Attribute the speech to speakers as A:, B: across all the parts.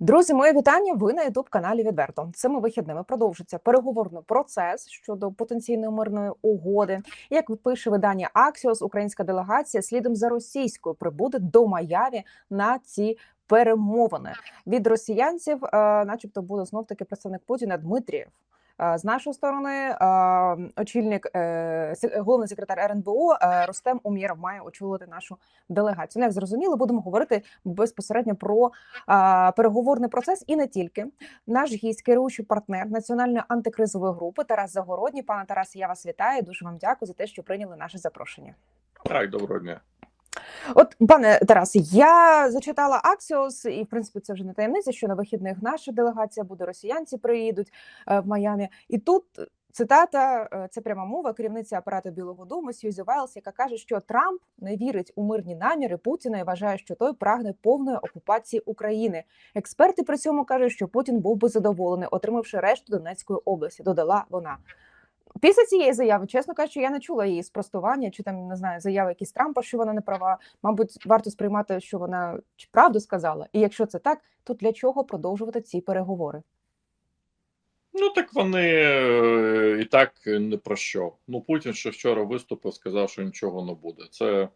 A: Друзі, моє вітання. Ви на ютуб каналі Відверто. Цими вихідними продовжиться переговорний процес щодо потенційної мирної угоди. Як пише видання Аксіос, українська делегація слідом за російською прибуде до Маяві на ці перемовини від росіянців, е, начебто, буде знов таки представник Путіна Дмитрієв. З нашої сторони, очільник е, головний секретар РНБО е, Ростем Умєров має очолити нашу делегацію. Ну, як зрозуміло, будемо говорити безпосередньо про переговорний процес і не тільки. Наш гість, керуючий партнер національної антикризової групи Тарас Загородній. Пане Тарасе, я вас вітаю. Дуже вам дякую за те, що прийняли наше запрошення.
B: Так, доброго дня.
A: От, пане Тарасе, я зачитала Аксіос, і в принципі це вже не таємниця, що на вихідних наша делегація буде, росіянці приїдуть е, в Майамі. І тут цитата, е, це пряма мова керівниці апарату Білого Дому Сьюзі Вайлс, яка каже, що Трамп не вірить у мирні наміри Путіна і вважає, що той прагне повної окупації України. Експерти при цьому кажуть, що Путін був би задоволений, отримавши решту Донецької області. Додала вона. Після цієї заяви, чесно кажучи, я не чула її спростування, чи там не знаю, заяви якісь Трампа, що вона не права. Мабуть, варто сприймати, що вона правду сказала. І якщо це так, то для чого продовжувати ці переговори?
B: Ну так вони е, і так не про що. Ну Путін ще вчора виступив, сказав, що нічого не буде. Це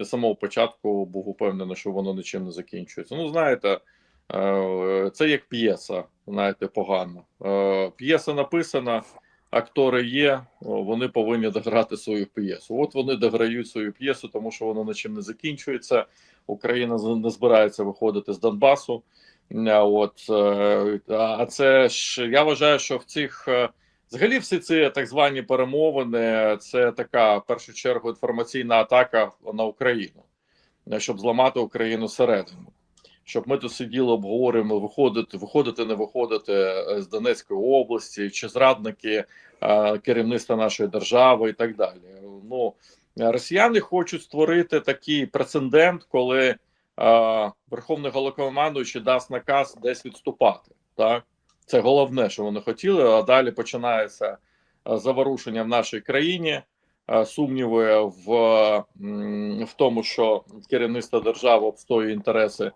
B: з самого початку був упевнений, що воно нічим не закінчується. Ну, знаєте, е, це як п'єса, знаєте, погано. Е, П'єса написана, актори є, вони повинні дограти свою п'єсу. От вони дограють свою п'єсу, тому що воно нічим не закінчується. Україна не збирається виходити з Донбасу. От е, а це ж я вважаю, що в цих е, взагалі всі ці так звані перемовини це така в першу чергу інформаційна атака на Україну, е, щоб зламати Україну всередину. Щоб ми тут сиділи, обговорюємо, виходити, виходити, не виходити е, з Донецької області, чи зрадники е, керівництва нашої держави і так далі. Ну росіяни хочуть створити такий прецедент, коли е, Верховний Головнокомандуючий дасть наказ десь відступати. Так це головне, що вони хотіли. А далі починається заворушення в нашій країні, сумніви в, в тому, що керівництво держави обстоює інтереси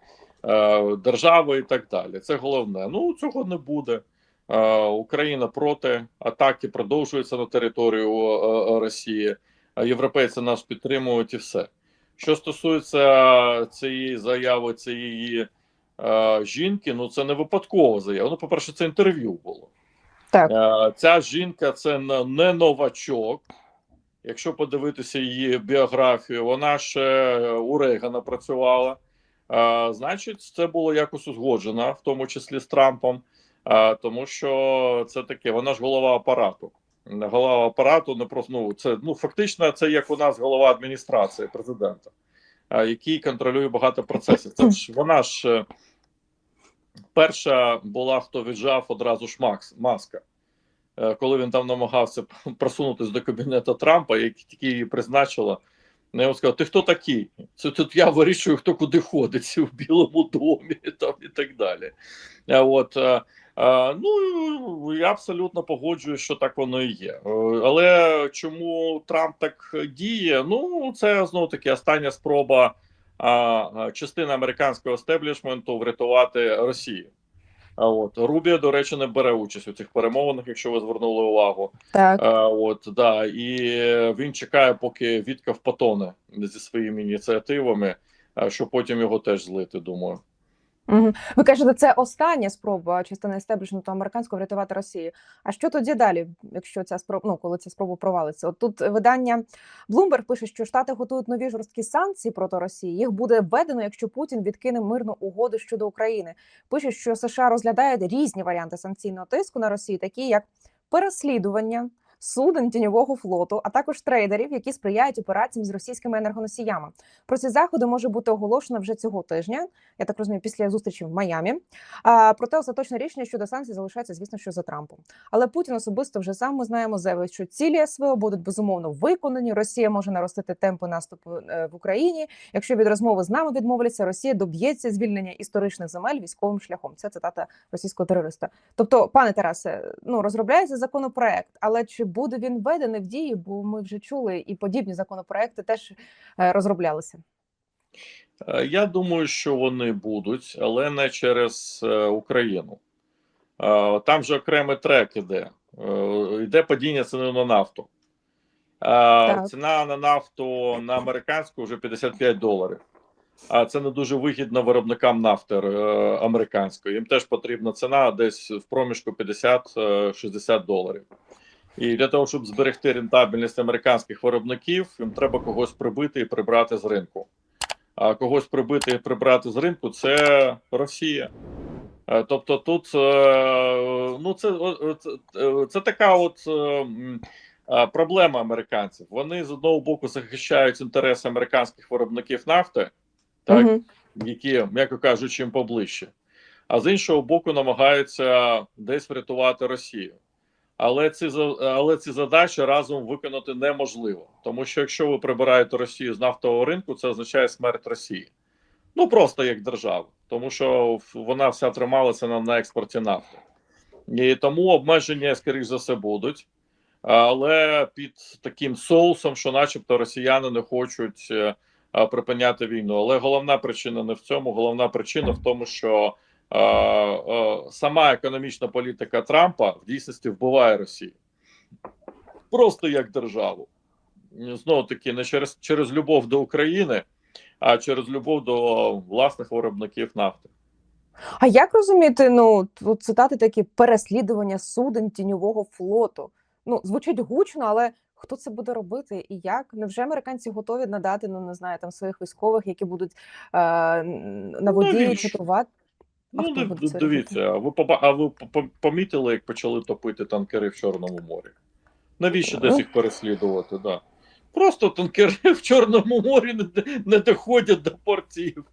B: держави і так далі. Це головне. Ну цього не буде. Е, Україна проти атаки продовжується на територію е, е, Росії. Європейці нас підтримують і все. Що стосується цієї заяви цієї е, жінки, ну це не випадкова заява. Ну, по-перше, це інтерв'ю було.
A: Так.
B: Е, ця жінка це не, не новачок. Якщо подивитися її біографію, вона ще у Рейгана працювала. Е, значить, це було якось узгоджено, в тому числі з Трампом, е, тому що це таке, вона ж голова апарату. Голова апарату не просто ну, це ну фактично це як у нас голова адміністрації президента, е, який контролює багато процесів. Це ж вона ж перша була, хто віджав одразу ж Макс Маска. Коли він там намагався просунутися до кабінету Трампа, як тільки її призначила, я сказав: ти хто такий? Це тут я вирішую, хто куди ходить в Білому домі там, і так далі. Е, От, е, е, ну, я абсолютно погоджуюсь, що так воно і є. Але чому Трамп так діє? Ну, це знову таки остання спроба частини американського естеблішменту врятувати Росію. А от Рубія, до речі, не бере участь у цих перемовинах, якщо ви звернули увагу.
A: Так.
B: А, от да, і він чекає, поки Віткав потоне зі своїми ініціативами, а, щоб потім його теж злити. Думаю.
A: Угу. Ви кажете, це остання спроба частини естеблішменту американського врятувати Росію. А що тоді далі, якщо ця спроба, ну коли ця спроба провалиться? От тут видання Bloomberg пише, що Штати готують нові жорсткі санкції проти Росії. Їх буде введено, якщо Путін відкине мирну угоду щодо України. Пише, що США розглядають різні варіанти санкційного тиску на Росію, такі як переслідування. Суден тіньового флоту, а також трейдерів, які сприяють операціям з російськими енергоносіями. Про ці заходи може бути оголошено вже цього тижня. Я так розумію, після зустрічі в Майамі. А проте остаточне рішення щодо санкцій залишається, звісно, що за Трампом. Але Путін особисто вже сам ми знаємо заявив, що цілі СВО будуть безумовно виконані. Росія може наростити темпи наступу е, в Україні. Якщо від розмови з нами відмовляться, Росія доб'ється звільнення історичних земель військовим шляхом. Це цитата російського терориста. Тобто, пане Тарасе, ну розробляється законопроект, але чи буде він введений в дії? Бо ми вже чули і подібні законопроекти теж е, розроблялися.
B: Е, Я думаю, що вони будуть, але не через е, Україну. Там же окремий трек іде. Йде падіння ціни на нафту. Е, Ціна на нафту на американську вже 55 доларів. А це не дуже вигідно виробникам нафти американської. Їм теж потрібна ціна десь в проміжку 50-60 доларів. І для того, щоб зберегти рентабельність американських виробників, їм треба когось прибити і прибрати з ринку. А когось прибити і прибрати з ринку це Росія. Е, Тобто, тут е, ну це, це, е, це така от проблема американців. Вони з одного боку захищають інтереси американських виробників нафти, так,
A: Мгм.
B: які, м'яко кажучи, їм поближче, а з іншого боку, намагаються десь врятувати Росію. Але ці але ці задачі разом виконати неможливо, тому що якщо ви прибираєте Росію з нафтового ринку, це означає смерть Росії. Ну просто як держави, тому що вона вся трималася на, на експорті нафти. І тому обмеження, скоріш за все, будуть, але під таким соусом, що, начебто, росіяни не хочуть е, припиняти війну. Але головна причина не в цьому. Головна причина в тому, що сама економічна політика Трампа в дійсності вбиває Росію просто як державу. Знову таки, не через, через любов до України, а через любов до власних виробників нафти.
A: А як розуміти, ну тут цитати такі переслідування суден тіньового флоту? Ну звучить гучно, але хто це буде робити і як? Невже американці готові надати, ну не знаю, там своїх військових, які будуть е, на воді
B: навіщо?
A: чатувати?
B: Ну, не, дивіться, а ви а ви помітили, як почали топити танкери в Чорному морі? Навіщо десь
A: Ну.
B: їх переслідувати? Да. Просто танкери в Чорному морі не, не доходять до портів.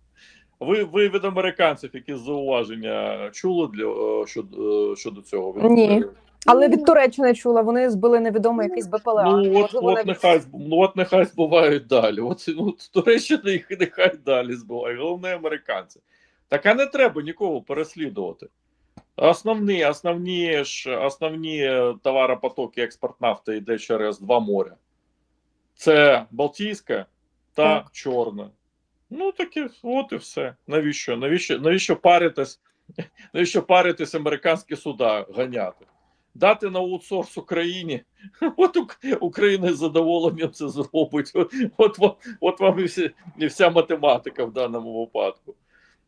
B: Ви, ви від американців якісь зауваження чули для, е, щодо, е, щодо цього? Від-
A: Ні. Але від Туреччини чула, вони збили невідомо якийсь БПЛА.
B: Ну, от, от,
A: навіть-
B: нехай, ну, от нехай збувають далі. От, ну, Туреччина їх нехай далі збиває. Головне американці. Так а не треба нікого переслідувати. Основні, основні ж основні товаропотоки, експорт нафти йде через два моря. Це Балтійське та
A: Так.
B: Чорне. Ну, таке, от і все. Навіщо? Навіщо, навіщо паритись? Навіщо паритись американські суда ганяти? Дати на аутсорс Україні. От Ук- Україна з задоволенням це зробить. От, от, от вам і вся математика в даному випадку.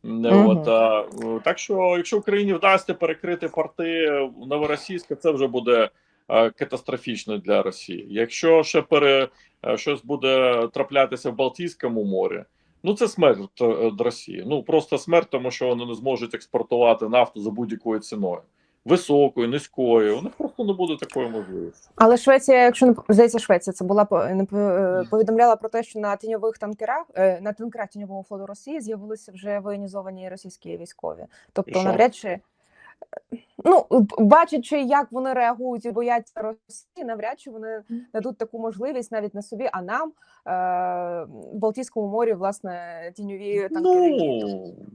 B: Не,
A: Мгм.
B: От, а, е, так що, якщо Україні вдасться перекрити порти новоросійське, це вже буде а, катастрофічно для Росії. Якщо ще пере, а, щось буде траплятися в Балтійському морі, ну це смерть е, Росії. Ну просто смерть, тому що вони не зможуть експортувати нафту за будь-якою ціною. Високою, низькою. У них просто не буде такої можливості.
A: Але Швеція, якщо не здається, Швеція це була по- не по- е, повідомляла про те, що на тіньових танкерах е, на танкерах тіньового флоту Росії з'явилися вже воєнізовані російські військові. Тобто, навряд чи ну бачачи, як вони реагують і бояться Росії, навряд чи вони дадуть таку можливість навіть не собі, а нам е, в Балтійському морі, власне, тіньові танкери.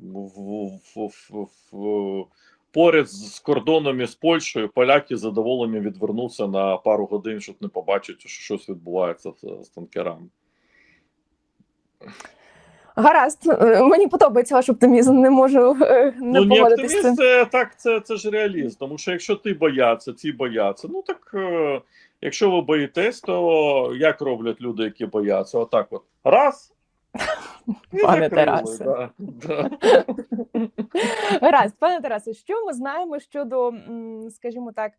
B: Ну, в, в, в, в, поряд з кордоном із Польщею поляки задоволені відвернуться на пару годин, щоб не побачити, що щось відбувається з, танкерами.
A: Гаразд, Е, мені подобається ваш оптимізм. Не можу е, не
B: ну,
A: погодитись
B: оптиміст, це так, це, це ж реалізм. Тому що якщо ти бояться, ці бояться. Ну так е, якщо ви боїтесь, то як роблять люди, які бояться? Отак, от раз.
A: Пане Тарасе.
B: Да, да.
A: Гаразд, пане Тарасе, що ми знаємо щодо, скажімо так,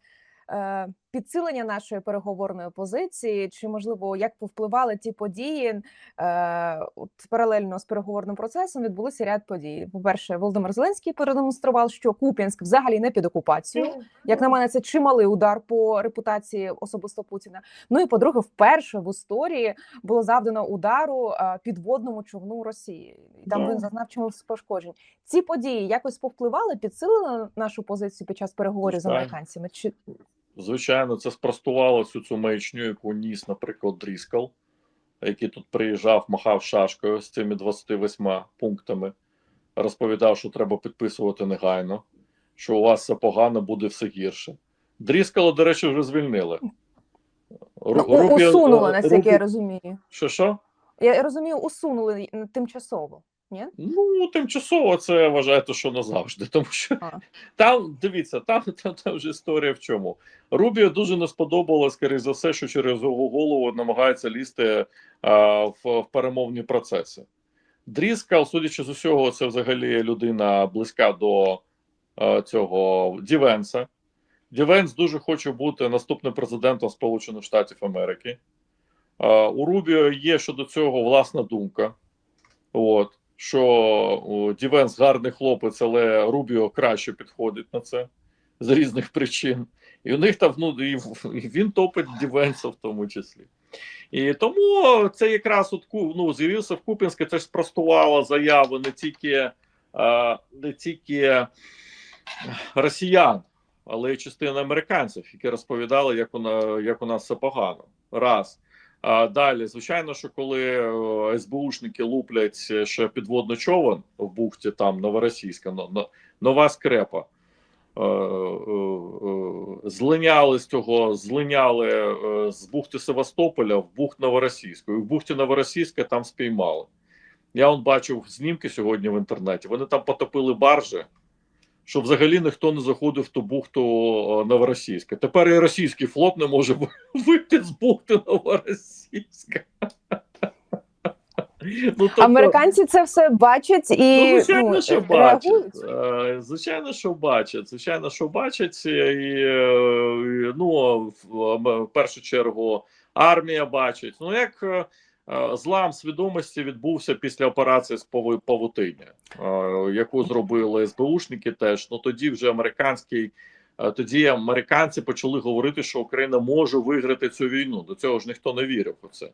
A: підсилення нашої переговорної позиції, чи можливо як повпливали ті події? Е, От паралельно з переговорним процесом відбулися ряд подій. По перше, Володимир Зеленський продемонстрував, що Куп'янськ взагалі не під окупацією. Як на мене, це чималий удар по репутації особисто Путіна. Ну і по-друге, вперше в історії було завдано удару е, підводному човну Росії. І там він зазнав чимось пошкоджень. Ці події якось повпливали, підсилили нашу позицію під час переговорів з американцями. Чи
B: Звичайно, це спростувало всю цю маячню, яку ніс, наприклад, Дріскал, який тут приїжджав, махав шашкою з цими 28 пунктами, розповідав, що треба підписувати негайно, що у вас все погано, буде все гірше. Дріскала, до речі, вже звільнили. Ру-
A: ну,
B: Рупі-
A: усунули, наскільки я розумію?
B: Що що?
A: Я розумію, усунули тимчасово. Ні?
B: Ну, тимчасово це вважаєте, що назавжди, тому що
A: А.
B: там дивіться, там, там, там вже історія в чому. Рубіо дуже не сподобалось, скоріше за все, що через його голову намагається лізти а, в, в перемовні процеси. Дріскал, судячи з усього, це взагалі людина близька до а, цього Дівенса. Дівенс дуже хоче бути наступним президентом Сполучених Штатів Америки. А, у Рубіо є щодо цього власна думка. От що Дівенс гарний хлопець, але Рубіо краще підходить на це з різних причин. І у них там ну, і, він топить Дівенса в тому числі. І тому це якраз от ну, з'явився в Купінське, це ж спростувало заяви не тільки, не тільки росіян, але й частини американців, які розповідали, як у, як у нас все погано. Раз. А далі, звичайно, що коли е, СБУшники луплять ще підводний човен в бухті, там Новоросійська, но- но- нова скрепа. е, е, е, Злиняли з цього, злиняли е, з бухти Севастополя в бухт Новоросійську. І в бухті Новоросійська там спіймали. Я он бачив знімки сьогодні в інтернеті. Вони там потопили баржі, щоб взагалі ніхто не заходив в ту бухту Новоросійська. Тепер і російський флот не може вийти з бухти Новоросійська. Ну, тобто,
A: Американці це все бачать і
B: Ну, звичайно,
A: ну,
B: що бачать. Е, Звичайно, що бачать. Звичайно, що бачать. І, е, ну, в першу чергу армія бачить. Ну, як е, злам свідомості відбувся після операції з павутиння, е, яку зробили СБУшники теж. Ну тоді вже американський. е, Тоді американці почали говорити, що Україна може виграти цю війну. До цього ж ніхто не вірив у це.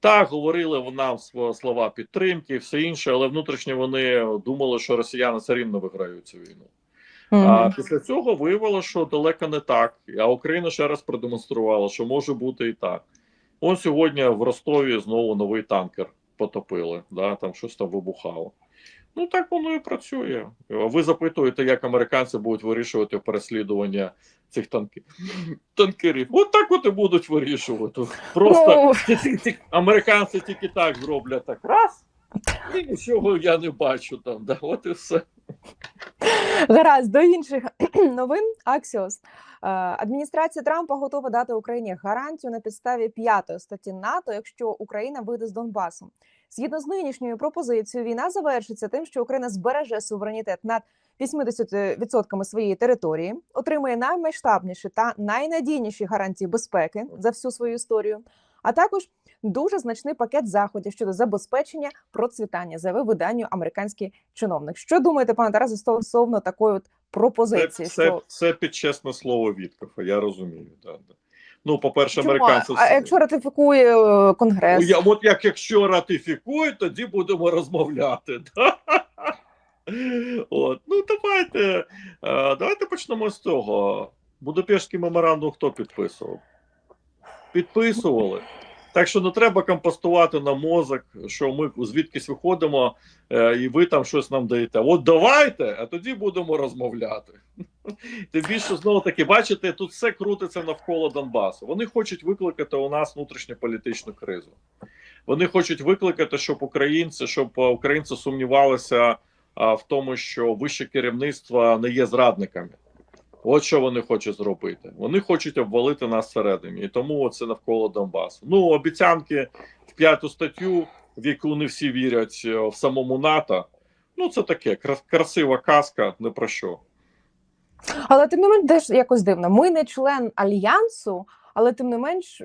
B: Так, говорили нам слова підтримки і все інше, але внутрішньо вони думали, що росіяни все рівно виграють цю війну. А після цього виявилося, що далеко не так. А Україна ще раз продемонструвала, що може бути і так. Он сьогодні в Ростові знову новий танкер потопили, да, там щось там вибухало. Ну так воно і працює. Ви запитуєте, як американці будуть вирішувати переслідування цих танки... танкерів. От так от і будуть вирішувати. Просто ці- ці- ці американці тільки так зроблять так раз. І нічого я не бачу там. Да, от і все.
A: Гаразд, до інших новин. Аксіос. Е, Адміністрація Трампа готова дати Україні гарантію на підставі п'ятої статті НАТО, якщо Україна вийде з Донбасу. Згідно з нинішньою пропозицією, війна завершиться тим, що Україна збереже суверенітет над 80% своєї території, отримує наймасштабніші та найнадійніші гарантії безпеки за всю свою історію, а також дуже значний пакет заходів щодо забезпечення процвітання, заявив виданню американський чиновник. Що думаєте, пане Тарасе, стосовно такої от пропозиції?
B: це,
A: що
B: це під чесне слово Віткофа, я розумію. Да, да. Ну, по-перше, американці.
A: а якщо ратифікує е, конгрес?
B: Ну, я, от як якщо ратифікують, тоді будемо розмовляти. Да? От. Ну, давайте, е, давайте почнемо з цього. Будапештський меморандум хто підписував? Підписували. Так що не треба компостувати на мозок, що ми звідкись виходимо, е, і ви там щось нам даєте. От давайте, а тоді будемо розмовляти. Тим більше знову таки, бачите, тут все крутиться навколо Донбасу. Вони хочуть викликати у нас внутрішньополітичну кризу. Вони хочуть викликати, щоб українці, щоб українці сумнівалися в тому, що вище керівництво не є зрадниками. От що вони хочуть зробити. Вони хочуть обвалити нас всередині, і тому це навколо Донбасу. Ну, обіцянки в п'яту статтю, в яку не всі вірять е, в самому НАТО. Ну, це таке кра- красива казка, не про що.
A: Але тим не менш, теж якось дивно. Ми не член альянсу, але тим не менш.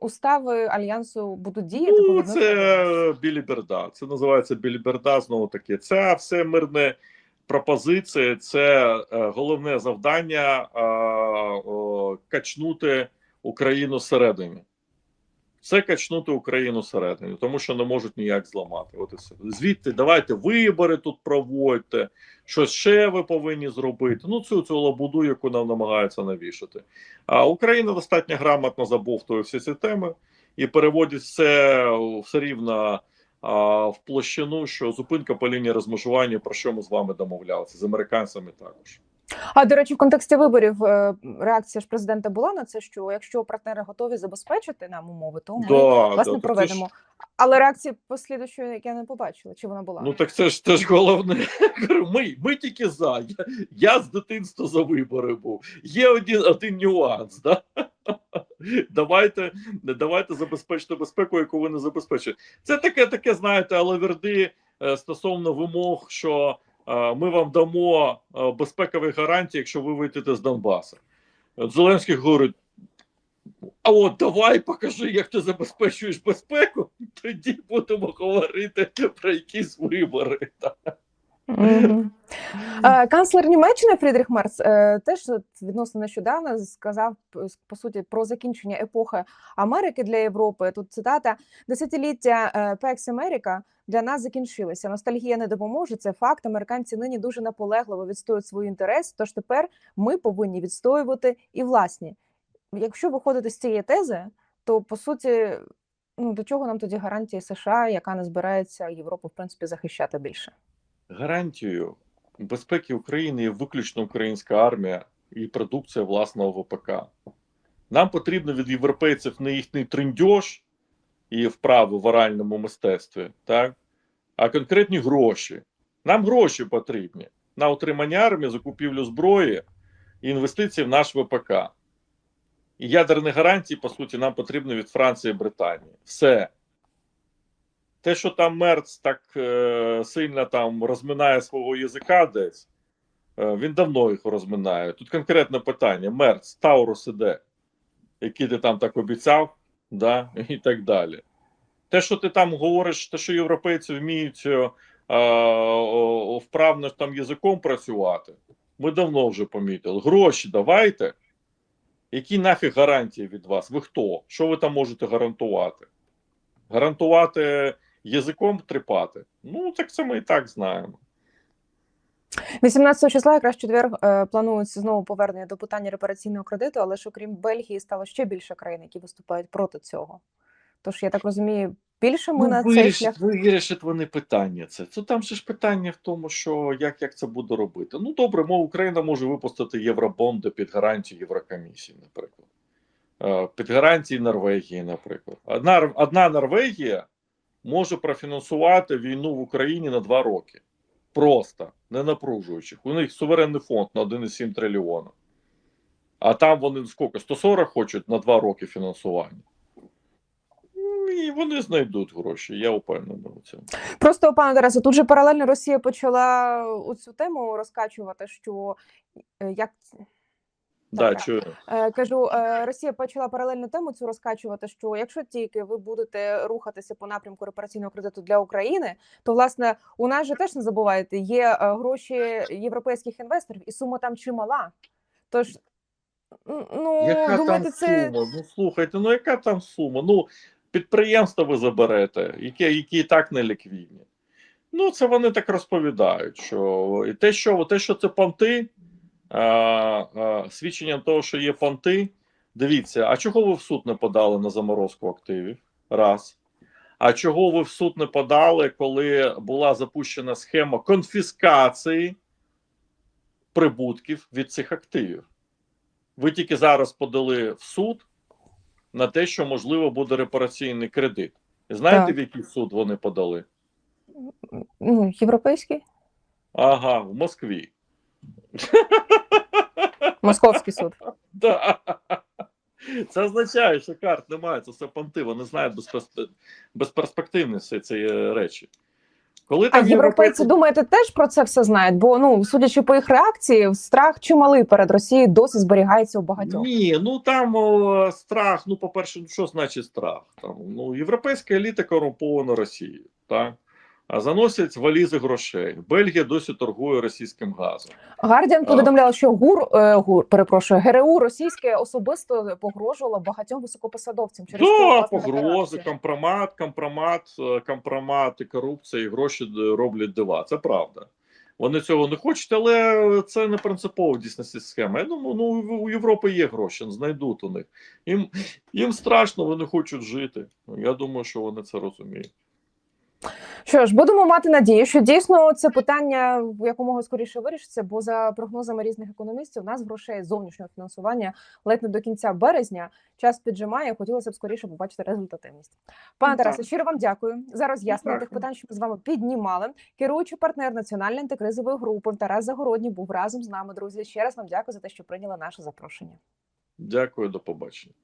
A: Устави альянсу будуть діяти.
B: Ну, це біліберда. Це називається біліберда. Знову таки, це все мирне пропозиції. Це е, головне завдання е, качнути Україну всередині. Це качнути Україну всередині, тому що не можуть ніяк зламати. От і все. Звідти давайте вибори тут проводьте, щось ще ви повинні зробити. Ну, цю цю лабуду, яку нам намагаються навішати. А Україна достатньо грамотно забовтує всі ці теми і переводить все все рівно а, в площину, що зупинка по лінії розмежування, про що ми з вами домовлялися, з американцями також.
A: А до речі, в контексті виборів е, реакція ж президента була на це, що якщо партнери готові забезпечити нам умови, то ми
B: Да,
A: власне
B: да,
A: проведемо.
B: ж-
A: Але реакції послідуючої, як я не побачила, чи вона була?
B: Ну так це ж це ж головне. Ми, ми тільки за. Я, я з дитинства за вибори був. Є один, один нюанс. Да? Давайте, давайте забезпечити безпеку, яку ви не забезпечуєте. Це таке, таке, знаєте, алаверди е, стосовно вимог, що е, ми вам дамо е, безпекові гарантії, якщо ви вийдете з Донбасу. Зеленський говорить. А от давай покажи, як ти забезпечуєш безпеку, тоді будемо говорити про якісь вибори.
A: Е, Канцлер Німеччини Фрідріх Мерц теж відносно нещодавно сказав по суті про закінчення епохи Америки для Європи. Тут цитата: десятиліття е, Пекс Америка для нас закінчилися. Ностальгія не допоможе. Це факт. Американці нині дуже наполегливо відстоюють свій інтерес. Тож тепер ми повинні відстоювати і власні. Якщо виходити з цієї тези, то по суті, ну до чого нам тоді гарантії США, яка не збирається Європу в принципі захищати більше?
B: Гарантією безпеки України є виключно українська армія і продукція власного ВПК. Нам потрібно від європейців не їхній триндьош і вправи в оральному мистецтві, так? а конкретні гроші. Нам гроші потрібні на утримання армії, закупівлю зброї і інвестиції в наш ВПК. І ядерні гарантії, по суті, нам потрібні від Франції і Британії. Все. Те, що там Мерц так е, сильно там розминає свого язика десь, е, він давно їх розминає. Тут конкретне питання: Мерц, Таурус іде, який ти там так обіцяв, да, і так далі. Те, що ти там говориш, те, що європейці вміють е, о, вправно там язиком працювати, ми давно вже помітили. Гроші давайте. Які нафіг гарантії від вас? Ви хто? Що ви там можете гарантувати? Гарантувати язиком тріпати? Ну, так це ми і так знаємо.
A: 18 числа, якраз четвер, е, планується знову повернення до питання репараційного кредиту, але ж окрім Бельгії стало ще більше країн, які виступають проти цього. Тож я так розумію, більше ми на
B: ну,
A: цей
B: вирішить,
A: шлях.
B: вирішить вони питання це. Це там же ж питання в тому, що як, як це буде робити. Ну добре, мов Україна може випустити євробонди під гарантію Єврокомісії, наприклад. Е, Під гарантії Норвегії, наприклад. Одна, одна Норвегія може профінансувати війну в Україні на два роки. Просто не напружуючи. У них суверенний фонд на 1,7 трильйона. А там вони скільки? 140 хочуть на два роки фінансування. І вони знайдуть гроші, я впевнений у цьому.
A: Просто пане Тарасе, тут же паралельно Росія почала у цю тему розкачувати, що е, як
B: Да, чую.
A: Е, Кажу, е, Росія почала паралельну тему цю розкачувати. Що якщо тільки ви будете рухатися по напрямку репараційного кредиту для України, то власне у нас же теж не забувайте, є е, гроші європейських інвесторів, і сума там чимала. Тож ну
B: Яка
A: думаєте,
B: там
A: це
B: сума? Ну слухайте, ну яка там сума? Ну, підприємства ви заберете, які, які і так не ліквідні. Ну, це вони так розповідають. Що і те, що те, що це понти, свідченням того, що є понти. Дивіться, а чого ви в суд не подали на заморозку активів? Раз. А чого ви в суд не подали, коли була запущена схема конфіскації прибутків від цих активів? Ви тільки зараз подали в суд на те, що можливо буде репараційний кредит. І знаєте,
A: Так.
B: в який суд вони подали?
A: ну, європейський
B: Ага, в Москві.
A: Московський суд.
B: Да. Це означає, що карт немає, це все понти, вони знають безперспективні всі ці е, речі. Коли
A: А європейці думаєте, теж про це все знають? Бо ну судячи по їх реакції, страх чималий перед Росією досі зберігається у багатьох.
B: Ні, ну там о, страх. Ну, по-перше, ну що значить страх? Там, ну, європейська еліта корумпована Росією, так? А заносять валізи грошей. Бельгія досі торгує російським газом.
A: Гардіан
B: А.
A: повідомляла, що ГУР, е, ГУР перепрошую, ГРУ російське особисто погрожувало багатьом високопосадовцям через
B: Да, погрози, компромат, компромат, е, компромат і корупція, і гроші роблять дива. Це правда. Вони цього не хочуть, але це не принципово дійсності схема. Я думаю, ну у Європи є гроші, знайдуть у них. Їм, їм страшно, вони хочуть жити. Я думаю, що вони це розуміють.
A: Що ж, будемо мати надію, що дійсно це питання якомога скоріше вирішиться, бо за прогнозами різних економістів, у нас грошей зовнішнього фінансування ледь не до кінця березня. Час піджимає. Хотілося б скоріше побачити результативність. Пане
B: так.
A: Тарасе, щиро вам дякую за роз'яснення тих питань, що ми з вами піднімали. Керуючий партнер національної антикризової групи Тарас Загородній був разом з нами. Друзі, ще раз вам дякую за те, що прийняли наше запрошення.
B: Дякую, до побачення.